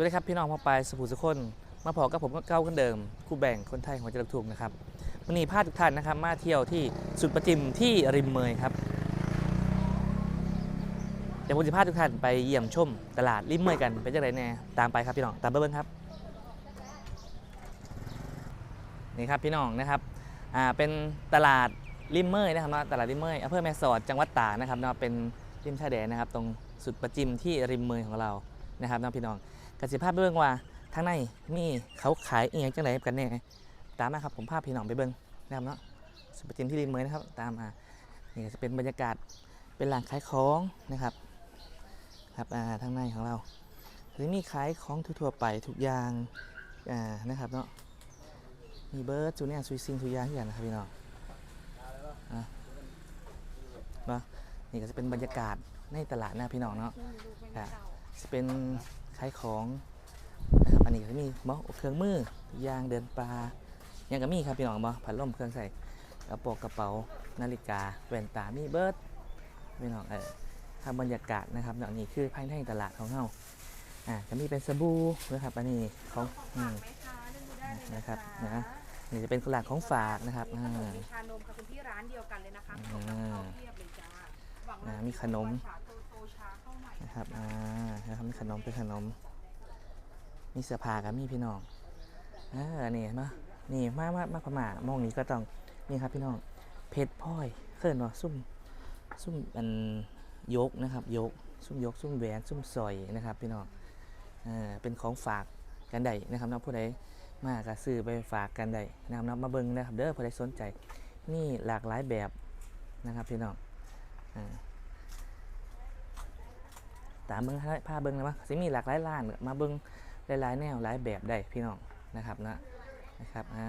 วัสดีครับพี่น้องพ่อปลายสุภูสุคน มาพอกับผมก็เก้าคนเดิมคู่แบ่งคนไทยหัวใจรักถูกนะครับวันนี้พาทุกท่านนะครับมาเที่ยวที่สุดประจิมที่ริมเมยครับเดี๋ยวผมจะพาทุกท่านไปเยี่ยมชมตลาดริมเมยกันเป็นจังไรแน่ตามไปครับพี่น้องตามเบิ้งครับนี่ครับพี่น้องนะครับอ่าเป็นตลาดริมเมยนะครับตลาดริมเมยอำเภอแม่สอดจังหวัดตากนะครับเนาะเป็นริมชายแดนนะครับ ตรงสุดประจิมที่ริมเมยของเรานะครับเนาะพี่น้อง กับสิภาพไปเบิ่งว่าทางในมีเขาขายเอียงจังไรกันแน่ตามมาครับผมพาพพี่น้องไปเบิ่งนะครับเนาะสุปจิมที่ริมเมยนะครับ ตามมานี่จะเป็นบรรยากาศเป็นร้านขายของนะครับครับอ่าทางในของเราจะมีขายของทั่วๆไปทุกอย่างอ่านะครับเนาะมีเบิร์ดจูเนียร์ซุยซิงทุกอย่างอย่างนะครับพี่น้องอะเนาะนี่ก็จะเป็นบรรยากาศในตลาดนะพี่น้องเนาะอะจะเป็น ขายของนะครับอันนี้ก็มีบ่เครื่องมือยางเดินปลายังก็มีครับพี่น้องบ่ผัดลมเครื่องใส่กระโปรงกระเป๋านาฬิกาแว่นตามีเบิร์ดพี่น้องเออทำบรรยากาศนะครับเนาะนี่คือภายในตลาดของเราอ่าจะมีเป็นสบู่นะครับอันนี้ของอืมไหมคะเลือกดูได้เลยนะครับนะนะ นี่จะเป็นตลาดของฝากนะครับมีอ่าขนมมีชานมกับคุณพี่ร้านเดียวกันเลยนะคะอืขนมมเพียบเลยจ้าหวังอ่าว่ามีขนมชาโตโตชาเข้าใหม่นะครับอ่า นะครับมีขนมเป็นขนม มีเสื้อผ้ากับมีพี่น้องเอ่านี่เห็นปะนี่มามามาพม่ามองนี้ก็ต้องนี่ครับพี่น้องเพชรพลอยเคลื่อนว่าซุ่มซุ่มเป็นยกนะครับยกซุ่มยกซุ่มแหวนซุ่มสอยนะครับ พี่น้องอ่าเป็นของฝากกันได้นะครับเนาะผู้ใดมาก็ซื้อไปฝากกันได้นะครับเนาะมาเบิ่งนะครับเด้อผู้ใดสนใจนี่หลากหลายแบบนะครับพี่น้องอ่า ตามเบิ้งผ้าเบิ้งนะมั้งสิมีหลากหลายร้านมาเบิ้งหลายๆแนวหลายแบบได้พี่น้องนะครับนะนะครับอ่า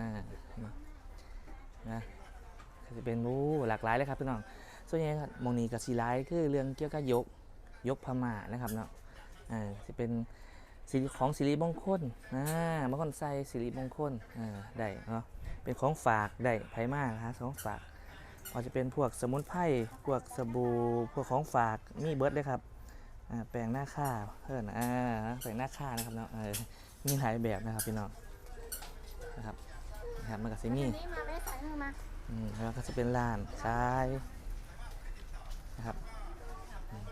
นะก็จะเป็นรู้หลากหลายเลยครับพี่น้องส่วนใหญ่ก็หมองนี้กับสีไลายคือเรื่องเกี่ยวกับยกยกพม่านะครับเนาะอ่าจะเป็นสิริของสิริมงคลอ่าบางคนใส่สิริมงคลอ่าได้เนาะเป็นของฝากได้ไผมากนะฮะของฝากอาจจะเป็นพวกสมุนไพรพวกสบู่พวกของฝากมีเบิร์ดเลยครับ แปลงหน้าค่าเพื่อนอ่าแปลงหน้าค่านะครับเนาะเออมีหลายแบบนะครับพี่น้องนะครับนะครับมันก็จะมีนี่มาไม่ได้ใส่มือมาอืมแล้วก็จะเป็นร้านขายนะครับอืม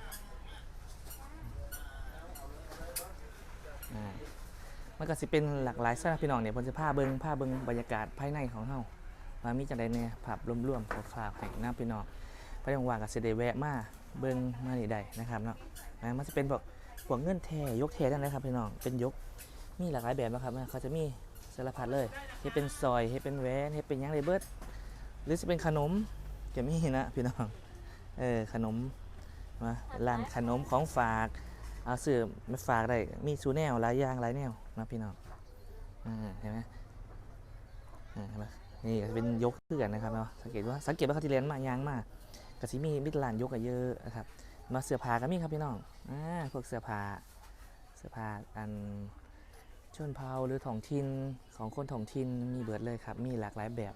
อ่ามันก็จะเป็นหลากหลายสำหรับพี่น้องเนี่ยผมจะพาเบิงพาเบิงบรรยากาศภายในของเฮาว่ามีจังไดเนี่ยภาพรวมๆคร่าวๆให้หน้าพี่น้องไปยังว่างกับเสได็แวะมา เบิงมานี่ได้นะครับเนาะนะมันจะเป็นพวกพวกเงื่อนแทยกแทนั่นเลยครับพี่น้องเป็นยกมีหลากหลายแบบนะครับเขาจะมีสารพัดเลยให้เป็นซอยให้เป็นแหวนให้เป็นยังไรเบิร์ดหรือจะเป็นขนมจะมีนะพี่น้องเออขนมมาร้านขนมของฝากเอาซื้อมาฝากได้มีซูแนวหลายอย่างหลายแนวนะพี่น้องเห็นไหมอ่าเห็นไหมนี่จะเป็นยกเพื่อนนะครับเนาะสังเกตว่าสังเกตว่าเขาที่เรียนมายางมาก กสิมีมิตรลานยกกันเยอะนะครับมาเสื้อผ้าก็มีครับพี่น้องอ่าพวกเสื้อผ้าเสื้อผ้าอันชนเผ่าหรือท้องถิ่นของคนท้องถิ่นมีเบิดเลยครับ มีหลากหลายแบบ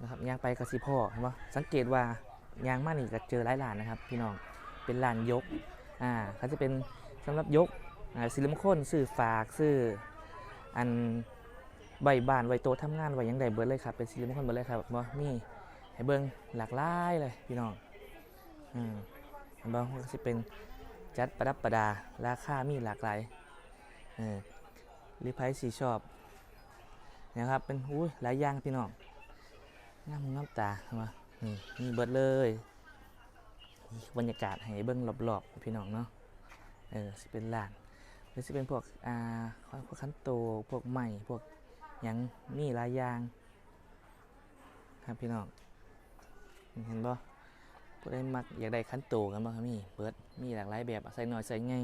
นะครับยางไปกระสิพ่อเห็นปะสังเกตว่ายางมานี่ก็เจอหลายร้านนะครับ พี่น้องเป็นร้านยกอ่าเขาจะเป็นสำหรับยกอ่าสิลิมคนซื้อฝากซื้ออัน ใบบานใบโตะทำงานไวยังใดเบิร์ดเลยครับ เป็นสิลิมคนเบิร์ดเลยครับบ่มีให้เบิ่งหลากหลายเลยพี่น้องอืมเห็นบ่ว่าสิเป็นจัดประดับประดา ราคามีหลากหลายเออรือไผสีชอบนะครับเป็นอุ้ยหลายอย่างพี่น้องงามหูน้ำตาเห็นบ่นี่มีเบิร์ดเลยบรรยากาศให้เบิ่งรอบๆพี่น้องเนาะเออสิเป็นร้านหรือสิเป็นพวกอ่าพวกคันโตพวกใหม่พวก ยังมีหลายอย่าง ครับพี่น้องเห็นบ่ผู้ใดมักอยากได้คันโตกันบ่ครับมีเปิดมีหลากหลายแบบใส่หน่อยใส่ไง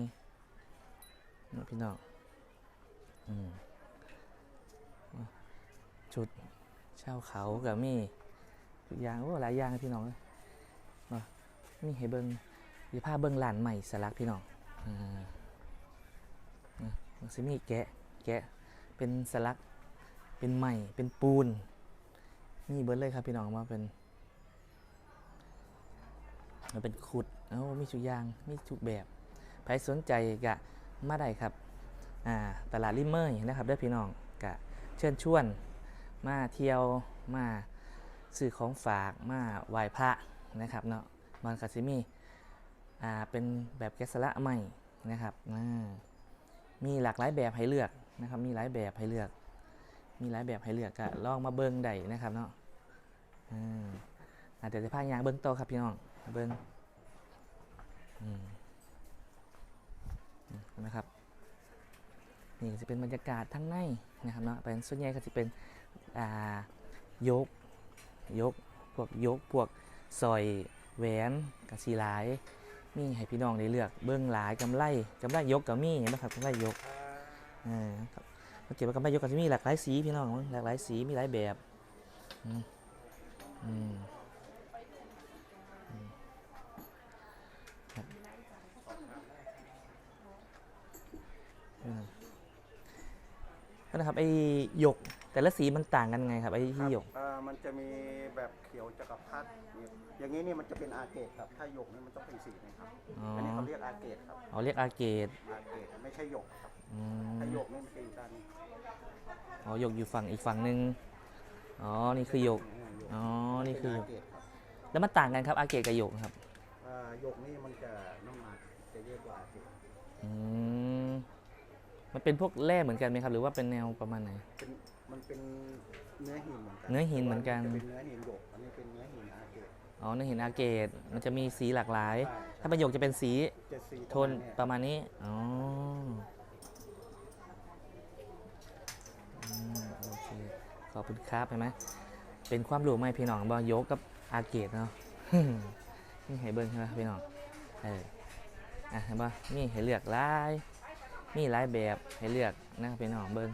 นี่พี่น้องอืมชุดเช่าเขากับมีทุกอย่างโอ้หลายอย่างพี่น้องเลยมีให้เบิ่งมีผ้าเบิ่งร้านใหม่สลักพี่น้องอ่าอะมันสิมีแกะแกะเป็นสลัก เป็นใหม่เป็นปูนมีเบิร์ดเลยครับพี่น้องมาเป็นมันเป็นขุดเอ้ามีชุกยาง มีชุกแบบใครสนใจกะมาได้ครับอ่าตลาดริมเมยนะครับเด้อพี่น้องกะเชิญชวน มาเที่ยวมาซื้อของฝากมาไหว้พระนะครับเนาะมันกสิมีอ่าเป็นแบบแกะสละใหม่นะครับอ่ามีหลากหลายแบบให้เลือกนะครับมีหลายแบบให้เลือก มีหลายแบบให้เลือกก็ลองมาเบิ้งได้นะครับเนาะอืมอะเดี๋ยวจะพายางเบิ้งโตครับพี่น้องเบิ้งอืมอืมเห็นะครับนี่จะเป็นบรรยากาศทั้งในนะครับเนาะเป็นส่วนใหญ่ก็จะเป็นอ่ายกยกพวกยกพวกซอยแหวนกระสีหลาย มีให้พี่น้องได้เลือกเบิ้งหลายกำไรกำไรยกกับมีเห็นไหมครับกำไรยกอ่าครับ มาเก็บกำไรยกก็จะมีหลากหลายสีพี่น้องหลากหลายสีมีหลายแบบอืมอืมอืมครับอืมนั่นนะครับไอ้หยกแต่ละสีมันต่างกันไงครับไอ้ที่หยกเอ่อมันจะมีแบบเขียวจักรพรรดิเนี่ยอย่างนี้นี่มันจะเป็นอาเกตครับ ถ้าหยกนี่มันต้องเป็นสีนะครับอ๋ออันนี้เขาเรียกอาเกตครับเขาเรียกอาเกตอาเกตไม่ใช่หยกครับอืมถ้าหยกนี่มันเป็นด้านนี้ อ๋อหยกอยู่ฝั่งอีกฝั่งหนึ่งอ๋อ นี่คือหยกหยก อ๋อ นี่คือหยเป็นอากเกตครับแล้วมันต่างกันครับอาเกตกับหยกครับเอ่อหยกนี่มันจะน้ำหนักจะเยอะกว่าอาเกตอืมมันเป็นพวกแร่เหมือนกันไหมครับ หรือว่าเป็นแนวประมาณไหน เป็นมันเป็นเนื้อหินเหมือนกัน เนื้อหินเหมือนกันจะเป็นเนื้อหินหยกอันนี้เป็นเนื้อหินอาเกตอ๋อในหินอาเกตมันจะมีสีหลากหลายใช่ถ้าประโยคจะเป็นสีจะสีโทนปประระมาณมาณนี้ อ๋ออื อบคุณครับเห็นไหมเป็นความรู้ไหมพี่น้องบอยกกับอาเกตเนาะนี่ให้เบิ้งใช่ไหมพี่น้องเอออะเห็นปะนี่ให้เลือกลายมีหลายแบบให้เลือกนะครับพี่น้องเบิ้ง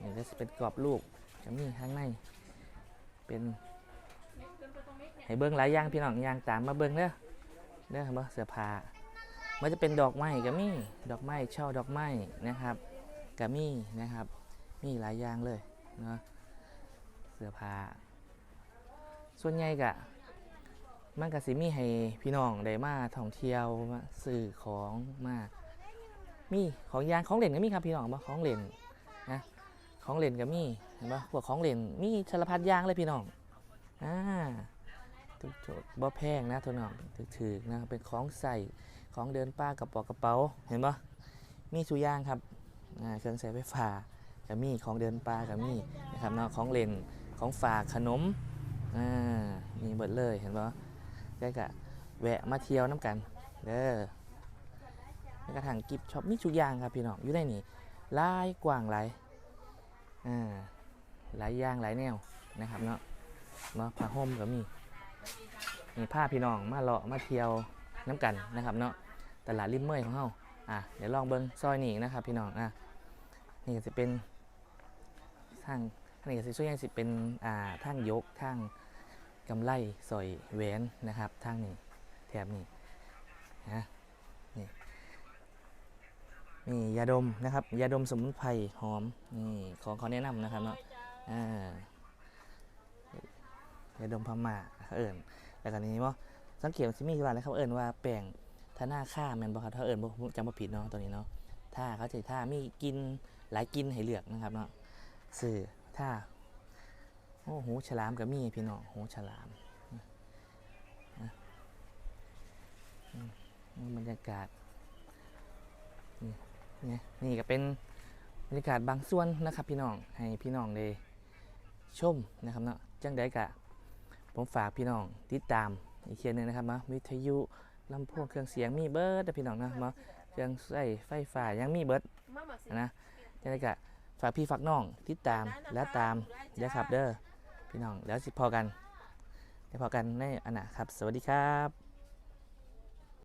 นี่ก็จะเป็นกรอบรูปจะมีข้างในเป็นให้เบิ้งหลายอย่างพี่น้องอย่างตามมาเบิ้งเด้อเด้อเห็นปะเสื้อผ้ามันจะเป็นดอกไม้ก็มีดอกไม้ช่อดอกไม้นะครับก็มีนะครับ มีหลายอย่างเลยเนาะ เสื้อผ้า ส่วนใหญ่ก็มันก็สิมีให้พี่น้องได้มาท่องเที่ยวมาซื้อของมามีของยางของเล่นก็มีครับพี่น้องบ่ของเล่นนะของเล่นก็มีเห็นปะพวกของเล่นมีสารพัดยางเลยพี่น้องอ่าทุกจุดบ่แพงนะทุกน้องถือๆนะเป็นของใส่ของเดินป้ากระเป๋ากระเป๋าเห็นปะมีสุยางครับเครื่องใช้ไฟฟ้าก็มีของเดินป่าก็มีนะครับเนาะของเล่น ของฝากขนมอ่ามีเบิดเลยเห็นปะได้กะแวะมาเที่ยวน้ำกันเด้อแล้วกระทั่งกิฟช็อปมีสุอยางครับพี่น้องอยู่ในนี่ลายกว้างหลายอ่าหลายอย่างหลายแนวนะครับเนาะเนาะผ้าห่มก็มีมีผ้าพี่น้องมาเลาะมาเที่ยวน้ำกันนะครับเนาะตลาดริมเมยของเฮาอะเดี๋ยวลองเบิ้งซอยนี่นะครับพี่น้องอะนี่จะเป็นทาง นนี้ก็สิส่วนใหญ่สิเป็นอ่าทางยกทางกำไลสอยแหวนนะครับทางนี้แถบนี้นะนี่นี่ยาดมนะครับยาดมสมุนไพรหอมนี่ของเขาแนะนำนะครับเนาะอ่ายาดมพม่าเอิ่นแล้วก็นี้ว่าสังเกตสิมีว่าอะไรเขาเอิ่นว่าแป้งถ้าหน้าค่าแมนบอครับถ้าเอิญจำบ่ผิดเนาะตัวนี้เนาะถ้าเขาจะถ้ามีกินหลายกินให้เลือกนะครับเนาะสื่อ ถ้าโอ้โหฉลามก็มีพี่น้องโหฉลามนะอืมนี่บรรยากาศนี่นี่นี่ก็เป็นบรรยากาศบางส่วนนะครับพี่น้องให้พี่น้องได้ชมนะครับเนาะจังใดกะผมฝากพี่น้องติดตามอีกเคียนหนึงนะครับเนาะวิทยุลำโพงเครื่องเสียงมีเบิร์ดพี่น้องนะมาเครื่องใส่ไฟฟ้ายังมีเบิร์ดนะจังไดกะ ฝากพี่ฝากน้องติดตามและตามเด้อครับเด้อพี่น้องแล้วสิพอกันเดี๋ยวพอกันในอันน่ะครับ สวัสดีครับ